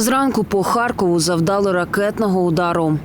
Зранку по Харкову завдали ракетного удару.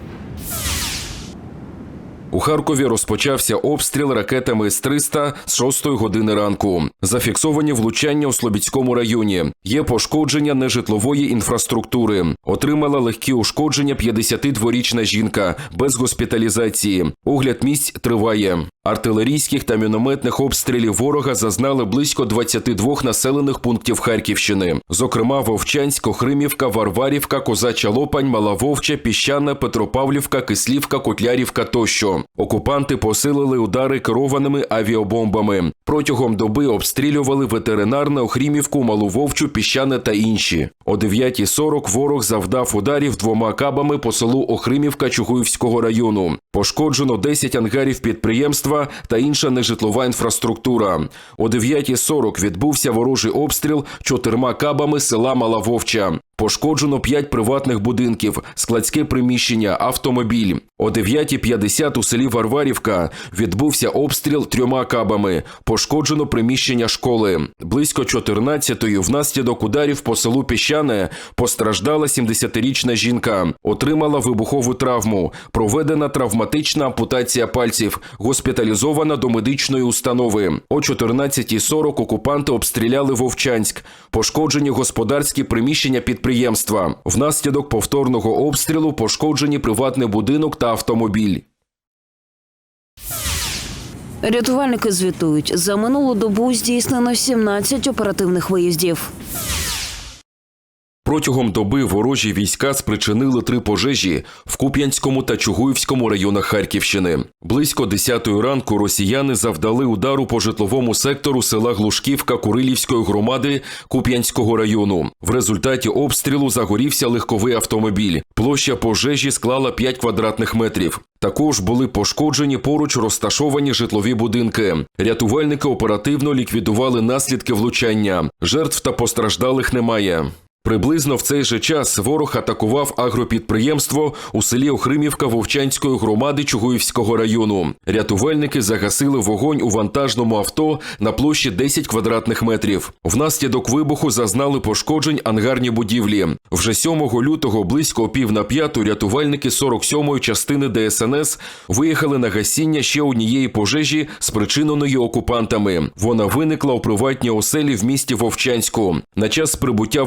У Харкові розпочався обстріл ракетами С-300 з 6 години ранку. Зафіксовані влучання у Слобідському районі. Є пошкодження нежитлової інфраструктури. Отримала легкі ушкодження 52-річна жінка без госпіталізації. Огляд місць триває. Артилерійських та мінометних обстрілів ворога зазнали близько 22 населених пунктів Харківщини. Зокрема, Вовчанськ, Охримівка, Варварівка, Козача Лопань, Мала Вовча, Піщана, Петропавлівка, Кислівка, Котлярівка тощо. Окупанти посилили удари керованими авіабомбами. Протягом доби обстрілювали ветеринарне Охрімівку, Малу Вовчу, Піщане та інші. О 9.40 ворог завдав ударів двома кабами по селу Охримівка Чугуївського району. Пошкоджено 10 ангарів підприємства та інша нежитлова інфраструктура. О 9.40 відбувся ворожий обстріл чотирма кабами села Мала Вовча. Пошкоджено 5 приватних будинків, складське приміщення, автомобіль. О 9.50 у селі Варварівка відбувся обстріл трьома кабами. Пошкоджено приміщення школи. Близько 14-ї внаслідок ударів по селу Піщане постраждала 70-річна жінка. Отримала вибухову травму. Проведена травматична ампутація пальців. Госпіталізована до медичної установи. О 14.40 окупанти обстріляли Вовчанськ. Пошкоджені господарські приміщення підприємства. Внаслідок повторного обстрілу пошкоджені приватний будинок та автомобіль. Рятувальники звітують, за минулу добу здійснено 17 оперативних виїздів. Протягом доби ворожі війська спричинили три пожежі в Куп'янському та Чугуївському районах Харківщини. Близько 10 ранку росіяни завдали удару по житловому сектору села Глушківка Курилівської громади Куп'янського району. В результаті обстрілу загорівся легковий автомобіль. Площа пожежі склала 5 квадратних метрів. Також були пошкоджені поруч розташовані житлові будинки. Рятувальники оперативно ліквідували наслідки влучання. Жертв та постраждалих немає. Приблизно в цей же час ворог атакував агропідприємство у селі Охримівка Вовчанської громади Чугуївського району. Рятувальники загасили вогонь у вантажному авто на площі 10 квадратних метрів. Внаслідок вибуху зазнали пошкоджень ангарні будівлі. Вже 7 лютого близько пів на п'яту рятувальники 47-ї частини ДСНС виїхали на гасіння ще однієї пожежі, спричиненої окупантами. Вона виникла у приватній оселі в місті Вовчанську. На час прибуття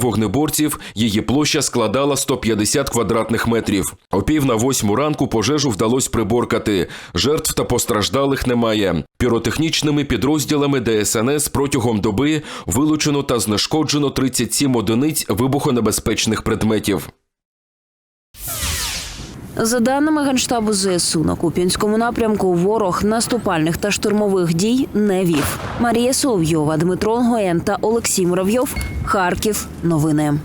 вогнеборців її площа складала 150 квадратних метрів. О пів на восьму ранку пожежу вдалося приборкати. Жертв та постраждалих немає. Піротехнічними підрозділами ДСНС протягом доби вилучено та знешкоджено 37 одиниць вибухонебезпечних предметів. За даними Генштабу ЗСУ, на Куп'янському напрямку ворог наступальних та штурмових дій не вів. Марія Соловйова, Дмитро Гоєн та Олексій Муравйов. Харків. Новини.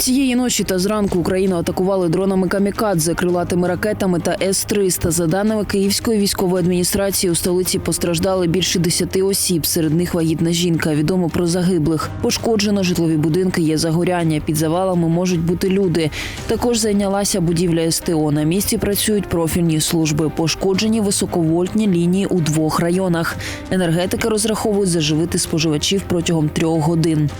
Цієї ночі та зранку Україну атакували дронами камікадзе, крилатими ракетами та С-300. За даними Київської військової адміністрації, у столиці постраждали більше десяти осіб. Серед них вагітна жінка. Відомо про загиблих. Пошкоджено житлові будинки. Є загоряння. Під завалами можуть бути люди. Також зайнялася будівля СТО. На місці працюють профільні служби. Пошкоджені високовольтні лінії у двох районах. Енергетики розраховують заживити споживачів протягом трьох годин.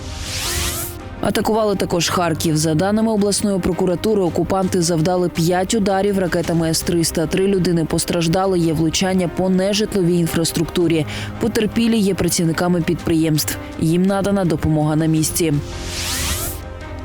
Атакували також Харків. За даними обласної прокуратури, окупанти завдали п'ять ударів ракетами С-300. Три людини постраждали. Є влучання по нежитловій інфраструктурі. Потерпілі є працівниками підприємств. Їм надана допомога на місці.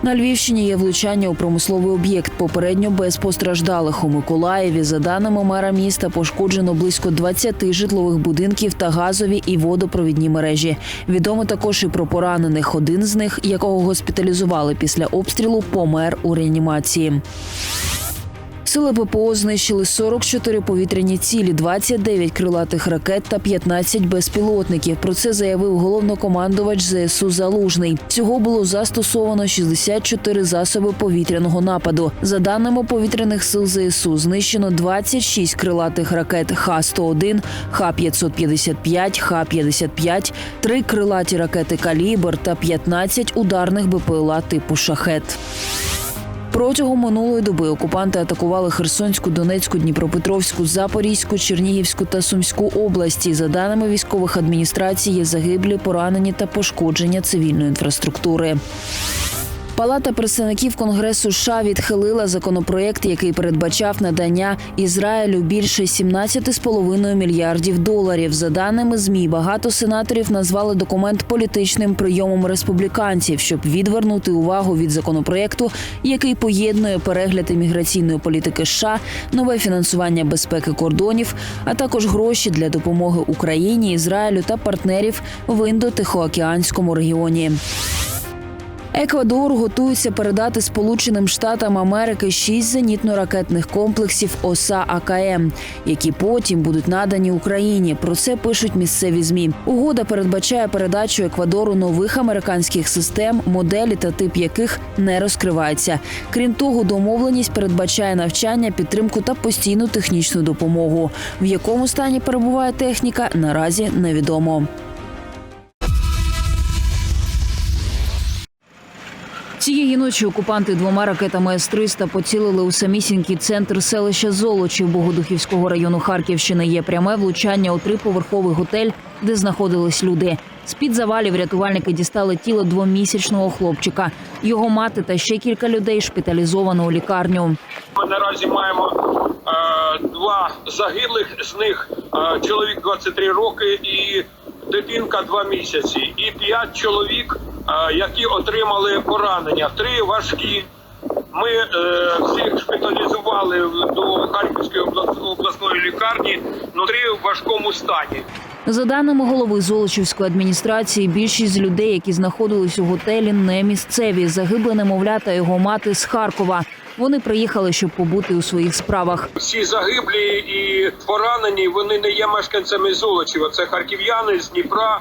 На Львівщині є влучання у промисловий об'єкт. Попередньо без постраждалих у Миколаєві. За даними мера міста, пошкоджено близько 20 житлових будинків та газові і водопровідні мережі. Відомо також і про поранених. Один з них, якого госпіталізували після обстрілу, помер у реанімації. Сили ППО знищили 44 повітряні цілі, 29 крилатих ракет та 15 безпілотників. Про це заявив головнокомандувач ЗСУ Залужний. Всього було застосовано 64 засоби повітряного нападу. За даними повітряних сил ЗСУ, знищено 26 крилатих ракет Х-101, Х-555, Х-55, 3 крилаті ракети «Калібр» та 15 ударних БПЛА типу «Шахет». Протягом минулої доби окупанти атакували Херсонську, Донецьку, Дніпропетровську, Запорізьку, Чернігівську та Сумську області. За даними військових адміністрацій, є загиблі, поранені та пошкодження цивільної інфраструктури. Палата представників Конгресу США відхилила законопроєкт, який передбачав надання Ізраїлю більше 17,5 мільярдів доларів. За даними змі, багато сенаторів назвали документ політичним прийомом республіканців, щоб відвернути увагу від законопроєкту, який поєднує перегляд імміграційної політики США, нове фінансування безпеки кордонів, а також гроші для допомоги Україні, Ізраїлю та партнерів в індо-тихоокеанському регіоні. Еквадор готується передати Сполученим Штатам Америки шість зенітно-ракетних комплексів ОСА АКМ, які потім будуть надані Україні. Про це пишуть місцеві змі. Угода передбачає передачу Еквадору нових американських систем, моделі та тип яких не розкривається. Крім того, домовленість передбачає навчання, підтримку та постійну технічну допомогу. В якому стані перебуває техніка, наразі невідомо. Цієї ночі окупанти двома ракетами С-300 поцілили у самісінький центр селища Золочів Богодухівського району Харківщини. Є пряме влучання у триповерховий готель, де знаходились люди. З-під завалів рятувальники дістали тіло двомісячного хлопчика. Його мати та ще кілька людей шпиталізовано у лікарню. Ми наразі маємо е, два загиблих, з них е, чоловік 23 роки і дитинка 2 місяці, і п'ять чоловік, які отримали поранення. Три важкі. Ми е, всіх шпиталізували до Харківської облас- обласної лікарні, но три в важкому стані. За даними голови Золочівської адміністрації, більшість людей, які знаходились у готелі, не місцеві. Загибле немовля та його мати з Харкова. Вони приїхали, щоб побути у своїх справах. Всі загиблі і поранені вони не є мешканцями Золочева. Це харків'яни з Дніпра, е,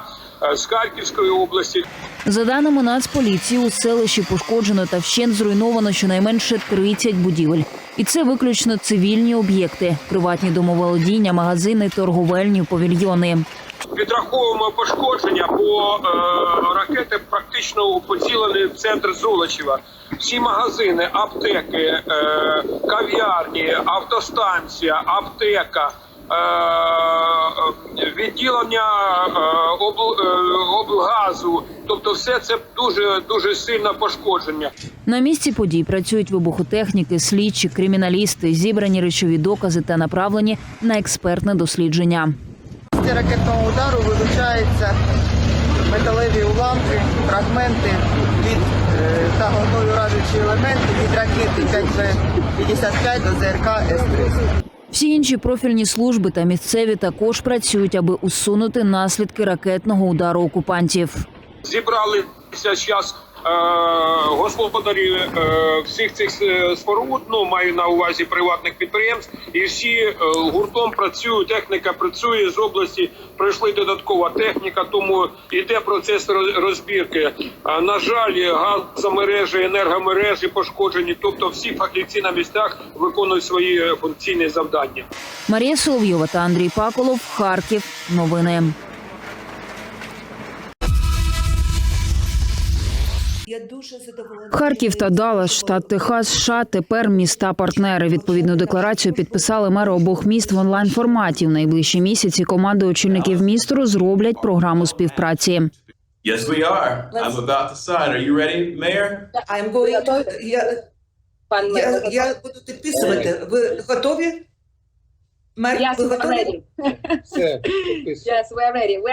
з Харківської області. За даними Нацполіції, у селищі пошкоджено та вщент зруйновано щонайменше 30 будівель. І це виключно цивільні об'єкти, приватні домоволодіння, магазини, торговельні павільйони. Підраховуємо пошкодження, бо е, ракети практично поцілені в центр Золочева. Всі магазини, аптеки, е, кав'ярні, автостанція, аптека. Е, Відділення е, е, облгазу, тобто все це дуже дуже сильне пошкодження. На місці подій працюють вибухотехніки, слідчі, криміналісти, зібрані речові докази та направлені на експертне дослідження. Після ракетного удару вилучаються металеві уламки, фрагменти від та головною уражуючі елементи від ракети 5Б-55 до ЗРК С-300. Всі інші профільні служби та місцеві також працюють, аби усунути наслідки ракетного удару окупантів. зібралися зараз господарі е, всіх цих е, споруд, ну маю на увазі приватних підприємств, і всі е, гуртом працюють. Техніка працює з області. Прийшли додаткова техніка, тому йде процес роз- розбірки. Е, на жаль, газомережі, енергомережі пошкоджені. Тобто, всі фахівці на місцях виконують свої е, функційні завдання. Марія Соловйова та Андрій Паколов. Харків. Новини. Харків та Даллас, штат Техас, США тепер міста партнери. Відповідну декларацію підписали мери обох міст в онлайн форматі. В найближчі місяці команди очільників міст розроблять програму співпраці. Yes, we are. I'm about to sign. Are you ready, Mayor? I'm going to... Я, Пан я, я буду підписувати. Ви готові? Мер, Yes, ви готові? yes, we are ready. We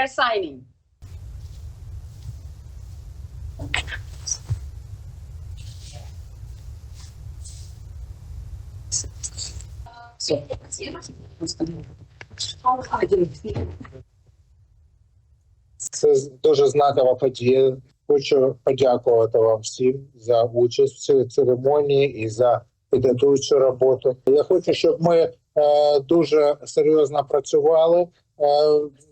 signing. Це дуже знакова подія. Хочу подякувати вам всім за участь в цій церемонії і за підготуючу роботу. Я хочу, щоб ми е, дуже серйозно працювали е,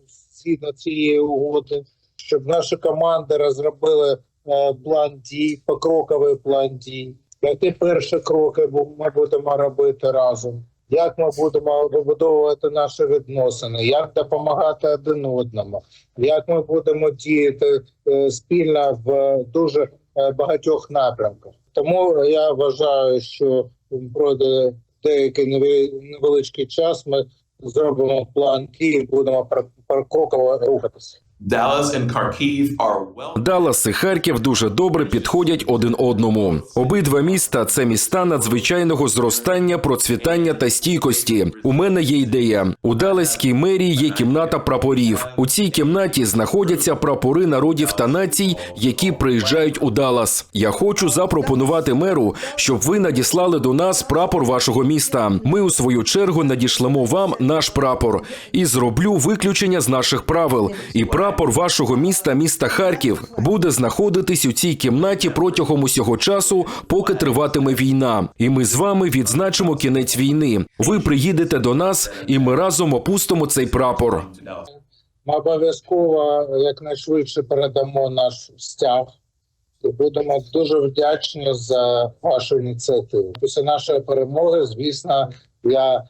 згідно цієї угоди, щоб наші команди розробили е, план дій, покроковий план дій. Які перші кроки ми будемо робити разом? Як ми будемо вибудовувати наші відносини, як допомагати один одному, як ми будемо діяти е, спільно в дуже е, багатьох напрямках. Тому я вважаю, що пройде деякий неве- невеличкий час. Ми зробимо план Київ, будемо пр- покроково рухатися. Даллас і Харків дуже добре підходять один одному. Обидва міста це міста надзвичайного зростання, процвітання та стійкості. У мене є ідея. У Далаській мерії є кімната прапорів. У цій кімнаті знаходяться прапори народів та націй, які приїжджають у Даллас. Я хочу запропонувати меру, щоб ви надіслали до нас прапор вашого міста. Ми у свою чергу надішлемо вам наш прапор і зроблю виключення з наших правил. І прапор вашого міста, міста Харків, буде знаходитись у цій кімнаті протягом усього часу, поки триватиме війна. І ми з вами відзначимо кінець війни. Ви приїдете до нас, і ми разом опустимо цей прапор. Обов'язково якнайшвидше передамо наш стяг і будемо дуже вдячні за вашу ініціативу. Після нашої перемоги, звісно, я е,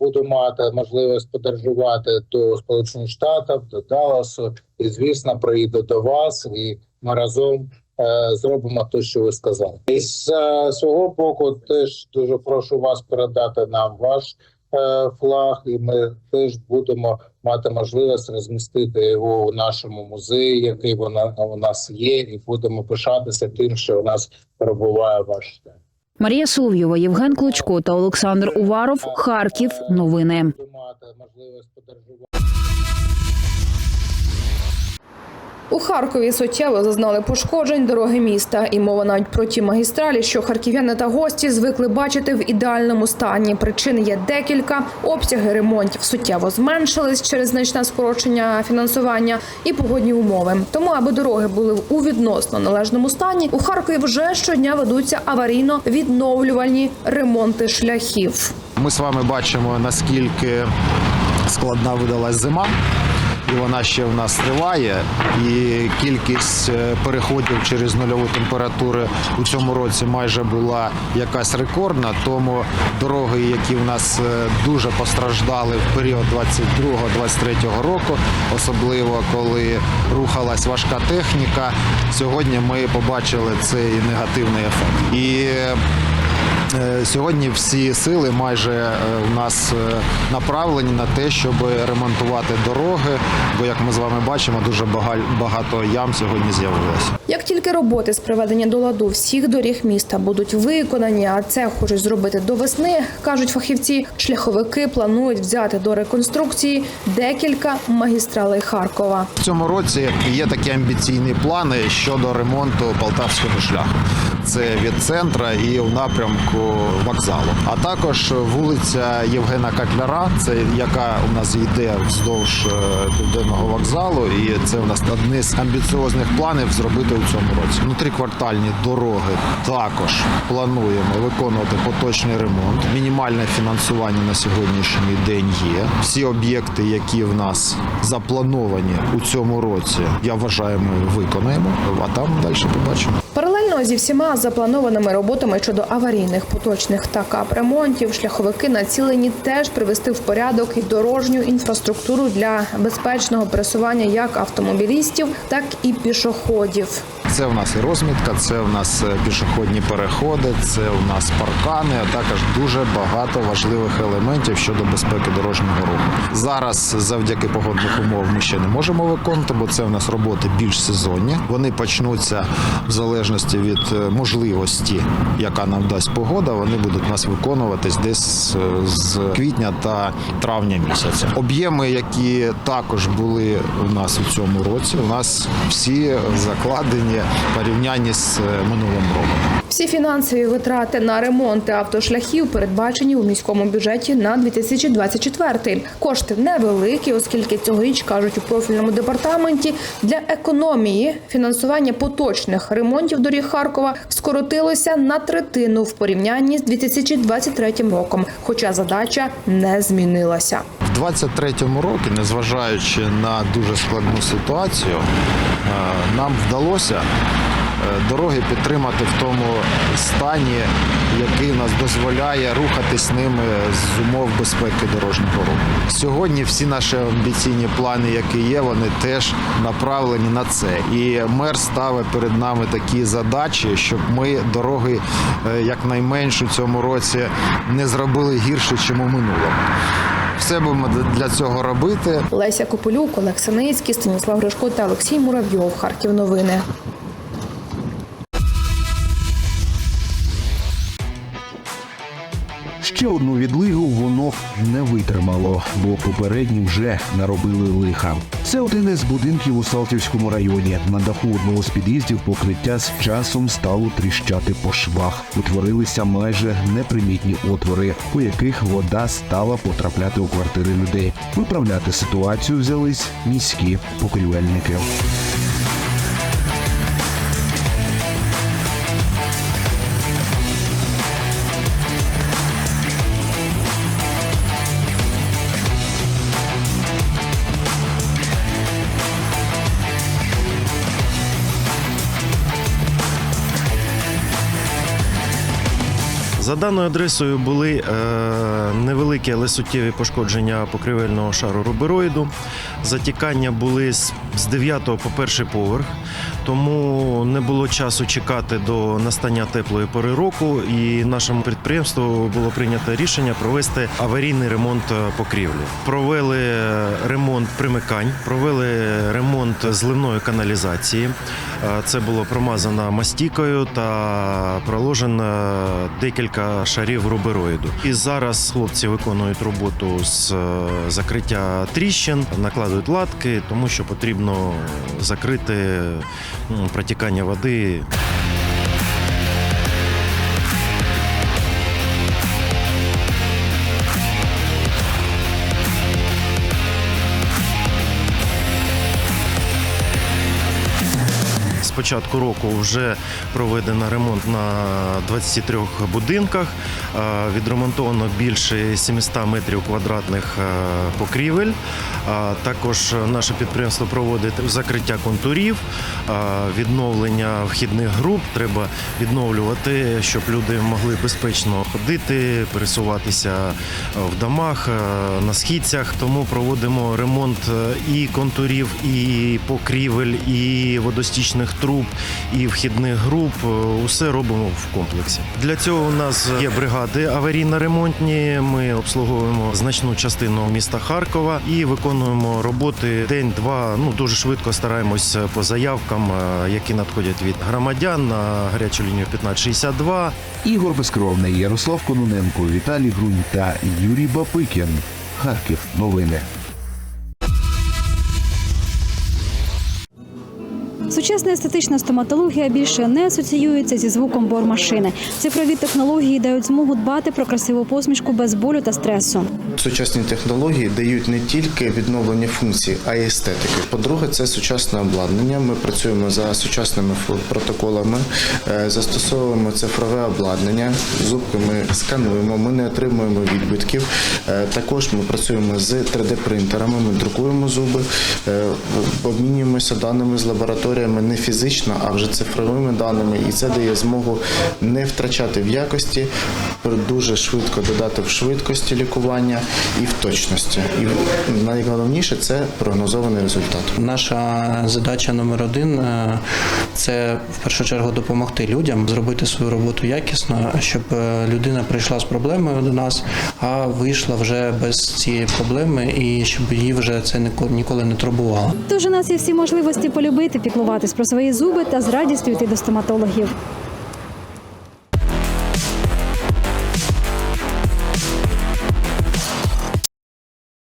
буду мати можливість подорожувати до Сполучених Штатів, до Далласу, і звісно, приїду до вас, і ми разом е, зробимо те, що ви сказали. І з е, свого боку, теж дуже прошу вас передати нам ваш е, флаг, і ми теж будемо мати можливість розмістити його у нашому музеї, який вона у нас є, і будемо пишатися тим, що у нас перебуває ваш. Марія Соловйова, Євген Клочко та Олександр Уваров. Харків. Новини. У Харкові суттєво зазнали пошкоджень дороги міста, і мова навіть про ті магістралі, що харків'яни та гості звикли бачити в ідеальному стані. Причин є декілька. Обсяги ремонтів суттєво зменшились через значне скорочення фінансування і погодні умови. Тому, аби дороги були у відносно належному стані, у Харкові вже щодня ведуться аварійно відновлювальні ремонти шляхів. Ми з вами бачимо, наскільки складна видалась зима. І вона ще в нас триває, і кількість е, переходів через нульову температуру у цьому році майже була якась рекордна. Тому дороги, які в нас е, дуже постраждали в період 22-23 року, особливо коли рухалась важка техніка, сьогодні ми побачили цей негативний ефект. І Сьогодні всі сили майже е, у нас е, направлені на те, щоб ремонтувати дороги. Бо, як ми з вами бачимо, дуже бага- багато ям сьогодні з'явилося. Як тільки роботи з приведення до ладу всіх доріг міста будуть виконані, а це хочуть зробити до весни, кажуть фахівці, шляховики планують взяти до реконструкції декілька магістралей Харкова. В цьому році є такі амбіційні плани щодо ремонту полтавського шляху. Це від центра і у напрямку вокзалу. А також вулиця Євгена Катляра, це яка у нас йде вздовж е, південного вокзалу, і це у нас одне з амбіціозних планів зробити у цьому році. Внутріквартальні дороги також плануємо виконувати поточний ремонт. Мінімальне фінансування на сьогоднішній день є. Всі об'єкти, які в нас заплановані у цьому році, я вважаю, ми виконаємо. А там далі побачимо. Паралельно зі всіма запланованими роботами щодо аварійних поточних та капремонтів, шляховики націлені теж привести в порядок і дорожню інфраструктуру для безпечного пересування як автомобілістів, так і пішоходів. Це в нас і розмітка, це в нас е, пішохідні переходи, це у нас паркани, а також дуже багато важливих елементів щодо безпеки дорожнього руху. Зараз, завдяки погодних умов, ми ще не можемо виконувати, бо це в нас роботи більш сезонні. Вони почнуться в залежності від е, можливості, яка нам дасть погода. Вони будуть нас виконуватись десь е, з квітня та травня місяця. Об'єми, які також були у нас у цьому році, у нас всі закладені в порівнянні з е, минулим роком. Всі фінансові витрати на ремонти автошляхів передбачені у міському бюджеті на 2024. Кошти невеликі, оскільки цьогоріч кажуть у профільному департаменті для економії фінансування поточних ремонтів доріг Харкова скоротилося на третину в порівнянні з 2023 роком. Хоча задача не змінилася. В 23-му році, незважаючи на дуже складну ситуацію, е, нам вдалося дороги підтримати в тому стані, який нас дозволяє рухатись ними з умов безпеки дорожнього руху. Сьогодні всі наші амбіційні плани, які є, вони теж направлені на це. І мер ставить перед нами такі задачі, щоб ми дороги е, якнайменш у цьому році не зробили гірше, ніж у минулому. Все будемо для цього робити. Леся Копилюк, Олег Синицький, Станіслав Гришко та Олексій Муравйов. Харків новини. Ще одну відлигу воно не витримало, бо попередні вже наробили лиха. Це один із будинків у Салтівському районі. На даху одного з під'їздів покриття з часом стало тріщати по швах. Утворилися майже непримітні отвори, у яких вода стала потрапляти у квартири людей. Виправляти ситуацію взялись міські покрівельники. За даною адресою були е, невеликі, але суттєві пошкодження покривельного шару рубероїду. Затікання були з, з 9 по перший поверх, тому не було часу чекати до настання теплої пори року. І нашому підприємству було прийнято рішення провести аварійний ремонт е, покрівлі. Провели ремонт примикань, провели ремонт зливної каналізації. Е, Це було промазано мастікою та проложено декілька шарів рубероїду. І зараз хлопці виконують роботу з е, закриття тріщин, накладують латки, тому що потрібно закрити протікання води. Початку року вже проведено ремонт на 23 будинках. Е, Відремонтовано більше 700 метрів квадратних е, покрівель. Е, Також наше підприємство проводить закриття контурів, відновлення вхідних груп. Треба відновлювати, щоб люди могли безпечно ходити, пересуватися в домах, на східцях. Тому проводимо ремонт і контурів, і покрівель, і водостічних труб, і вхідних груп. Е, Усе робимо в комплексі. Для цього у нас є бригади аварійно-ремонтні. Ми обслуговуємо значну частину міста Харкова і виконуємо роботи день-два. Ну дуже швидко стараємось по заявкам, е, які надходять від громадян на гарячу лінію 1562. Ігор Безкровний, Ярослав Кононенко, Віталій Грунь та Юрій Бапикін. Харків. Новини. Сучасна естетична стоматологія більше не асоціюється зі звуком бормашини. Цифрові технології дають змогу дбати про красиву посмішку без болю та стресу. Сучасні технології дають не тільки відновлення функцій, а й естетики. По-друге, це сучасне обладнання. Ми працюємо за сучасними протоколами, е, застосовуємо цифрове обладнання, зубки ми скануємо, ми не отримуємо відбитків. Е, Також ми працюємо з 3D-принтерами, ми друкуємо зуби, е, обмінюємося даними з лабораторіями не фізично, а вже цифровими даними, і це дає змогу не втрачати в якості, дуже швидко додати в швидкості лікування і в точності. І найголовніше це прогнозований результат. Наша задача номер один е, це в першу чергу допомогти людям зробити свою роботу якісно, щоб е, людина прийшла з проблемою до нас, а вийшла вже без цієї проблеми, і щоб її вже це ніко- ніколи не турбувало. Тож у нас є всі можливості полюбити, піклуватись про свої зуби та з радістю йти до стоматологів.